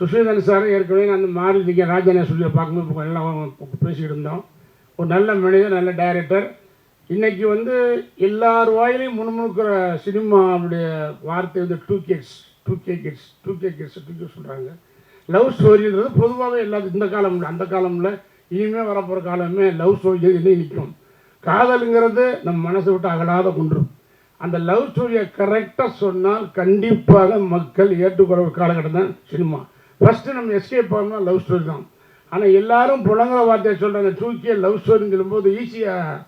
சுஷீதன் sir ஏற்கனவே அந்த மாருதிக்க ராஜானே சொல்லி பார்க்கும்போது நல்லா எல்லாம் பேசிக்கிட்டு இருந்தோம் ஒரு நல்ல மனிதர் நல்ல டைரக்டர் இன்றைக்கி வந்து எல்லார் வாயிலையும் முணுமுணுக்கிற சினிமாவுடைய வார்த்தை வந்து two kids two K kids two K kids two K சொல்கிறாங்க லவ் ஸ்டோரின்றது பொதுவாகவே எல்லாத்துக்கும் இந்த காலம் அந்த காலமில் இனிமேல் வரப்போகிற காலமே லவ் ஸ்டோரி இன்னும் நிற்கும். காதலுங்கிறது நம்ம மனசை விட்டு அகலாத குன்றும் அந்த லவ் ஸ்டோரியை கரெக்டாக சொன்னால் கண்டிப்பாக மக்கள் ஏற்றுக்கொள்ள ஒரு காலகட்டம் தான் சினிமா ஃபஸ்ட்டு நம்ம எஸ்கேப் ஆகணும்னா லவ் ஸ்டோரி தான். ஆனால் எல்லாரும் புலங்குற வார்த்தையை சொல்கிறாங்க தூக்கிய லவ் ஸ்டோரின்னு சொல்லும்போது ஈஸியாக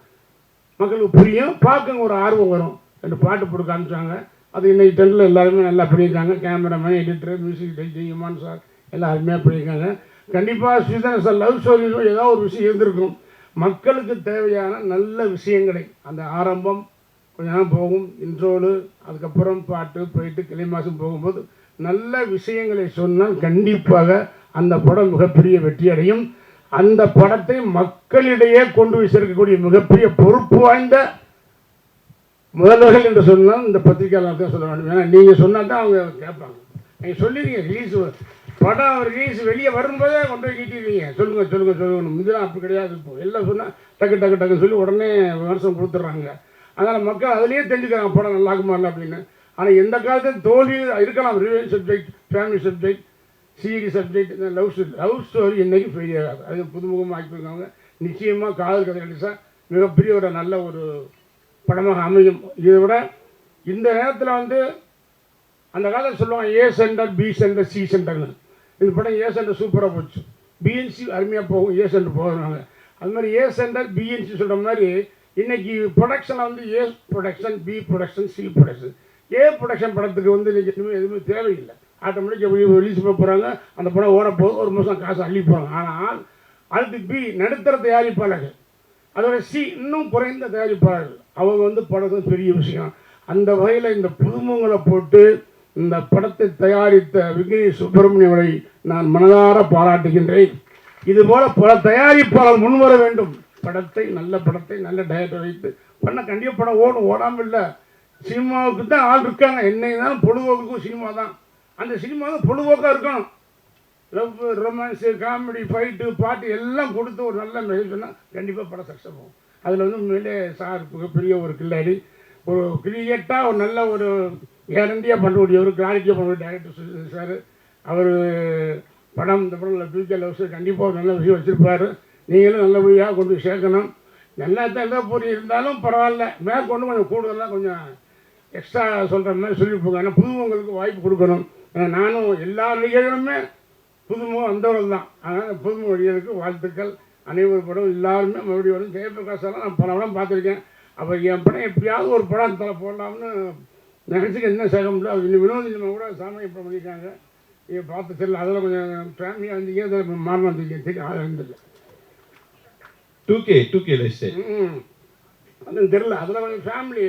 மக்களுக்கு புரியும். பார்க்க ஒரு ஆர்வம் வரும். ரெண்டு பாட்டு போட்டு காமிச்சாங்க. அது இன்றைக்கி டென்னில் எல்லாருமே நல்லா பண்ணியிருக்காங்க. Cameraman editor music director Imman sir எல்லாம் அருமையாக பண்ணியிருக்காங்க கண்டிப்பாக ஸ்ரீதரன் சார் லவ் ஸ்டோரியிலும் ஏதோ ஒரு விஷயம் இருந்திருக்கும். மக்களுக்கு தேவையான நல்ல விஷயங்களை அந்த ஆரம்பம் கொஞ்ச நேரம் போகும். இன்ட்ரோடு அதுக்கப்புறம் பாட்டு போயிட்டு கிளை மாதம் போகும்போது நல்ல விஷயங்களை சொன்னால் கண்டிப்பாக அந்த படம் மிகப்பெரிய வெற்றி அடையும் அந்த படத்தை மக்களிடையே கொண்டு போய் சேர்க்கக்கூடிய மிகப்பெரிய பொறுப்பு வாய்ந்த முதல்வர்கள் என்று சொன்னால் இந்த பத்திரிகையாளர் தான் சொல்ல வேண்டும். ஏன்னா நீங்கள் சொன்னால் தான் அவங்க கேட்பாங்க. நீங்கள் சொல்லிடுங்க ரிலீஸ் படம் ரிலீஸ் வெளியே வரும்போதே கொண்டு போய் நீட்டிடுவீங்க. சொல்லுங்கள் சொல்லுங்கள் சொல்லுங்க இதெல்லாம் அப்படி கிடையாது இப்போ. எல்லாம் சொன்னால் டக்கு டக்கு டக்குன்னு சொல்லி உடனே விமர்சனம் கொடுத்துட்றாங்க. அதனால் மக்கள் அதுலேயே தெரிஞ்சுக்கிறாங்க படம் நல்லா இருக்குமா இல்லை அப்படின்னு. ஆனால் எந்த காலத்தில் தோல்வியில் இருக்கலாம். ரிவியன் சப்ஜெக்ட் ஃபேமிலி சப்ஜெக்ட் சிஇடி சப்ஜெக்ட் இந்த லவ் ஸ்டோரி லவ் ஸ்டோரி என்றைக்கும் ஃபெயிலியர் ஆகாது அது புதுமுகமாக ஆக்கியிருக்காங்க நிச்சயமாக காதல் கதை நடிச்சா மிகப்பெரிய ஒரு நல்ல ஒரு படமாக அமையும். இதை விட இந்த நேரத்தில் வந்து அந்த காலத்தில் சொல்லுவாங்க A centre B centre C சென்டர்னு இந்த படம் ஏ சென்டர் சூப்பராக போச்சு. பிஎன்சி அருமையாக போகும். ஏ சென்டர் போகிறாங்க அது மாதிரி ஏ சென்டர் பிஎன்சி சொல்கிற மாதிரி இன்னைக்கு ப்ரொடக்ஷனில் வந்து A production B production C production A production படத்துக்கு வந்து இன்னைக்கு எதுவுமே எதுவுமே தேவையில்லை. ஆட்டோமேட்டிக்காக ரிலீஸ் பண்ண போகிறாங்க அந்த படம் ஓட ஒரு மாதம் காசு அள்ளி போகிறாங்க ஆனால் அதுக்கு பி நடுத்தர தயாரிப்பாளர்கள் அதோட சி இன்னும் குறைந்த தயாரிப்பாளர்கள் அவங்க வந்து படத்துக்கு பெரிய விஷயம். அந்த வகையில் இந்த புதுமுகங்களை போட்டு இந்த படத்தை தயாரித்த விக்னேஷ் சுப்பிரமணியவரை நான் மனதார பாராட்டுகின்றேன். இதுபோல் பல தயாரிப்பாளர் முன்வர வேண்டும். படத்தை நல்ல படத்தை நல்ல டயட்டை வைத்து. பண்ண கண்டிப்பாக படம் ஓடும். ஓடாமல் இல்லை. சினிமாவுக்கு தான் ஆள் இருக்காங்க. என்னை தான் பொழுதுபோக்குக்கும் சினிமா தான் அந்த சினிமா தான் பொழுதுபோக்காக இருக்கணும். லவ் ரொமான்ஸு காமெடி ஃபைட்டு பாட்டு எல்லாம் கொடுத்து ஒரு நல்ல மெசேஜ் சொன்னால் கண்டிப்பாக படம் சக்ஸஸ் ஆகும். அதில் வந்து உண்மையிலே சார் மிகப்பெரிய ஒரு கில்லாடி. ஒரு கிரியேட்டாக ஒரு நல்ல ஒரு கேரண்டியாக பண்ணக்கூடிய ஒரு கிளாரிட்டியாக பண்ணக்கூடிய டேரக்டர் சார். அவர் படம் இந்த படம் ஃபியூச்சர் லவ்ஸ் கண்டிப்பாக ஒரு நல்ல விஷயம் வச்சுருப்பார். நீங்களும் நல்லபடியாக கொண்டு போய் சேர்க்கணும். நல்லா தான் எதோ பொறி இருந்தாலும் பரவாயில்ல. மேற்கொண்டு கொஞ்சம் கூடுதலாக கொஞ்சம் எக்ஸ்ட்ரா சொல்கிற மாதிரி சொல்லி போங்க ஏன்னா புதுமுகங்களுக்கு வாய்ப்பு கொடுக்கணும். ஏன்னா நானும் எல்லா நடிகர்களுமே புதுமுகம் வந்தவர்கள் தான். அதனால் புதுமுக நடிகர்களுக்கு வாழ்த்துக்கள். அனைவரும் படம் எல்லாருமே மறுபடியும் வரும். ஜெயபிரகாஷெல்லாம் நான் பல படம் பார்த்துருக்கேன். அப்போ என் படம் எப்படியாவது ஒரு படம் தலை போடலாம்னு நினச்சிக்க என்ன சேக முடியல. அது இன்னும் வினோதி நம்ம கூட சாமி படம் பண்ணியிருக்காங்க. இதை பார்த்து தெரியல. அதில் கொஞ்சம் ஃபேமிலியாக வந்தீங்க அதில் மாறணும் வந்தீங்க தெரியும் அது இருந்தில்ல two K two K list ம் அது தெரியல. அதில் கொஞ்சம் ஃபேமிலி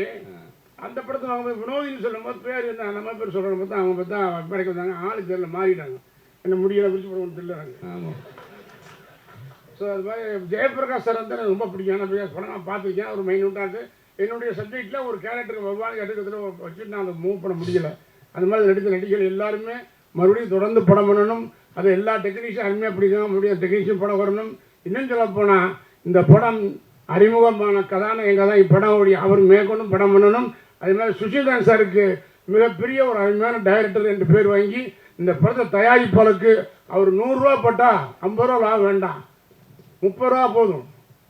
அந்த படத்தில் அவங்க வினோதின்னு சொல்லும்போது பேர் என்ன? நம்ம பேர் சொல்கிறவங்க பார்த்தா அவங்க பார்த்தா படைக்க வந்தாங்க. ஆளு தெரியல மாறிட்டாங்க. என்ன முடியல விரிச்சு போட தெரியல. ஆமாம் ஸோ அது மாதிரி ஜெயபிரகாஷ் சார் வந்து எனக்கு ரொம்ப பிடிக்கும். பிகாஸ் படம் நான் பார்த்துருக்கேன் ஒரு மைனூட்டாக என்னுடைய சப்ஜெக்டில் ஒரு கேரக்டருக்கு வருவாங்க எடுக்கிறதுல வச்சுட்டு நான் அதை மூவ் பண்ண முடியல. அந்த மாதிரி நடித்த நடிகர்கள் எல்லாருமே மறுபடியும் தொடர்ந்து படம் பண்ணணும். அது எல்லா டெக்னீஷியன் அருமையாக பிடிக்கும். மறுபடியும் டெக்னீஷியன் படம் வரணும். இன்னும் சொல்ல போனால் இந்த படம் அறிமுகமான கதாநாயகன் தான் இப்படம். அவர் மேற்கொண்டும் படம் பண்ணணும். அதனால மாதிரி சுஷில்தான் சாருக்கு மிகப்பெரிய ஒரு அருமையான டைரக்டர் என்று பேர் வாங்கி இந்த படத்தை தயாரிப்பாளருக்கு அவர் நூறுரூவா போட்டால் ஐம்பது ரூபா லாபம் வேண்டாம். முப்பது ரூபா போதும்.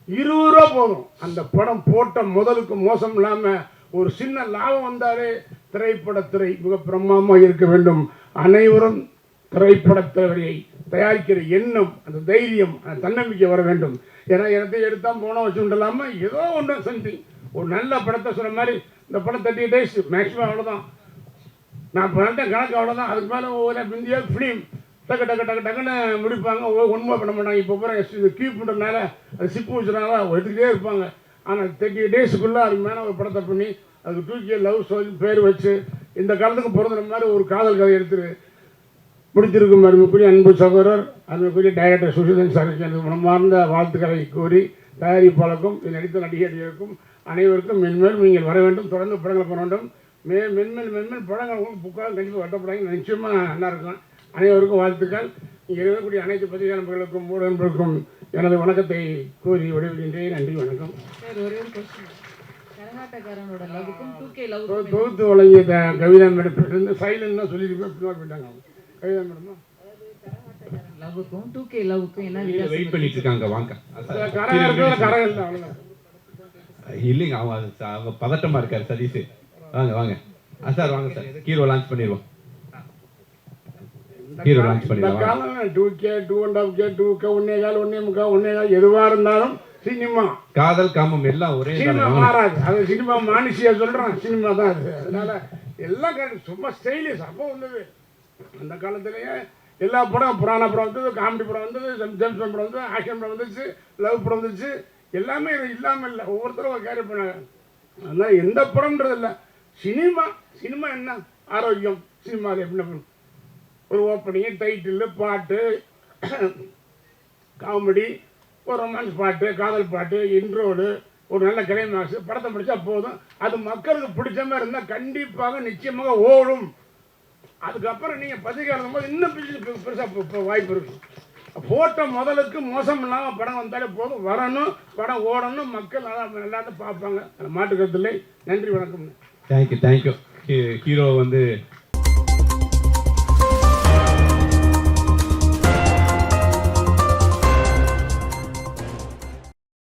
இருபது ரூபா போதும். அந்த படம் போட்ட முதலுக்கு மோசம் இல்லாமல் ஒரு சின்ன லாபம் வந்தாலே திரைப்படத்துறை மிக பிரம்மாமாக இருக்க வேண்டும். அனைவரும் திரைப்படத்துறையை தயாரிக்கிற எண்ணம் அந்த தைரியம் அந்த தன்னம்பிக்கை வர வேண்டும். ஏன்னா இடத்தை எடுத்தால் போனோம் வச்சுட்டு ஏதோ ஒன்று சம்திங் ஒரு நல்ல படத்தை சொன்ன மாதிரி இந்த படம் தேர்ட்டி டேஸ் மேக்ஸிமம் அவ்வளோதான் நான் பண்ணிட்ட கணக்கு அவ்வளோதான் அதுக்கு மேலே ஒவ்வொரு இந்தியா ஃபிலிம் டக்கு டக்கு டக்கு டக்குன்னு முடிப்பாங்க. ஒவ்வொரு ஒண்ணுமே பண்ண மாட்டாங்க. இப்போ பூரா இது கீப் பண்ணுறதுனால அது சிப்பு வச்சுனால எடுத்துக்கிட்டே இருப்பாங்க. ஆனால் தேர்ட்டி டேஸுக்குள்ளே அதுக்கு மேலே ஒரு படத்தை பண்ணி அதுக்கு தூக்கி லவ் ஸ்டோரி பேர் வச்சு இந்த காலத்துக்கு பிறந்த மாதிரி ஒரு காதல் கதை எடுத்துரு. முடித்திருக்கும் அருமைக்குரிய அன்பு சகோதரர் அருமைக்குரிய டைரக்டர் சுஷிதன் சாருக்கு எனது மனமார்ந்த வாழ்த்துக்களை கூறி தயாரிப்பாளருக்கும் இதில் நடித்த நடிகர்களுக்கும் அனைவருக்கும் மென்மேல் நீங்கள் வர வேண்டும் தொடர்ந்து படங்கள் பண்ண வேண்டும். மே மென்மேல் மென்மேல் படங்கள் உங்களுக்கு புக்காக கண்டிப்பாக வெட்டப்படாங்க நிச்சயமாக நல்லா இருக்கும். அனைவருக்கும் வாழ்த்துக்கள். இங்கே இருக்கக்கூடிய அனைத்து பத்திரிகை நண்பர்களுக்கும் ஊடக நண்பர்களுக்கும் எனது வணக்கத்தை கூறி விடுவிக்கின்றேன் நன்றி வணக்கம். தொகுத்து வழங்கிய கவிதா மேடம் இருந்து சைலண்ட் தான் சொல்லியிருப்பேன் பின்னாடி போயிட்டாங்க. அவங்க. கவிதா மேடமா? லவ்வுக்கும் டூ கே லவ்வுக்கும் என்ன வெயிட் பண்ணிட்டு இருக்காங்க வாங்க. கரகம் இல்லை அவ்வளோதான் இல்லைங்க அவங்க அவங்க பதட்டமா இருக்காரு சதீஷ். வாங்க வாங்க. ஆ சார் வாங்க சார். ஹீரோ லான்ச் பண்ணிடுவோம். ஹீரோ லான்ச் பண்ணிடுவோம். Two K two and half K two K ஒன்னே கால் ஒன்னே முக்கா ஒன்னே கால் எதுவாக இருந்தாலும் சினிமா. காதல் காமம் எல்லாம் ஒரே சினிமா தானே? மாறாது. அது சினிமா மானுஷியா சொல்றான் சினிமா தான் அது. அதனால எல்லாம் சும்மா ஸ்டைலிஷ் அப்போ வந்தது. அந்த காலத்திலேயே எல்லா படம் புராண படம் வந்தது காமெடி படம் வந்தது ஜெம்- ஜேம்ஸ் படம் வந்தது ஆக்ஷன் படம் வந்துச்சு லவ் படம் வந்துச்சு. எல்லாமே இது இல்லாமல் இல்லை. ஒவ்வொருத்தரும் கேரி பண்ணாங்க. அதனால் எந்த படம்ன்றது இல்லை. சினிமா சினிமா என்ன? ஆரோக்கியம். சினிமாவில் எப்படி ஒரு ஓப்பனிங் டைட்டில் பாட்டு காமெடி ஒரு ரொமான்ஸ் பாட்டு காதல் பாட்டு இன்ட்ரோடு ஒரு நல்ல கிளைமாக்ஸ் படத்தை படித்தா போதும். அது மக்களுக்கு பிடிச்ச மாதிரி இருந்தால் கண்டிப்பாக நிச்சயமாக ஓடும். அதுக்கப்புறம் நீங்கள் பத்திரிக்கை போது இன்னும் பெருசாக வாய்ப்பு இருக்குது போட்ட முதலுக்கு மோசம் இல்லாமல் படம் வந்தாலே போதும். வரணும் படம் ஓடணும் மக்கள் நல்லா எல்லாத்தையும் பார்ப்பாங்க. மாட்டுக்கிறதுல நன்றி வணக்கம். தேங்க்யூ தேங்க்யூ ஹீரோ வந்து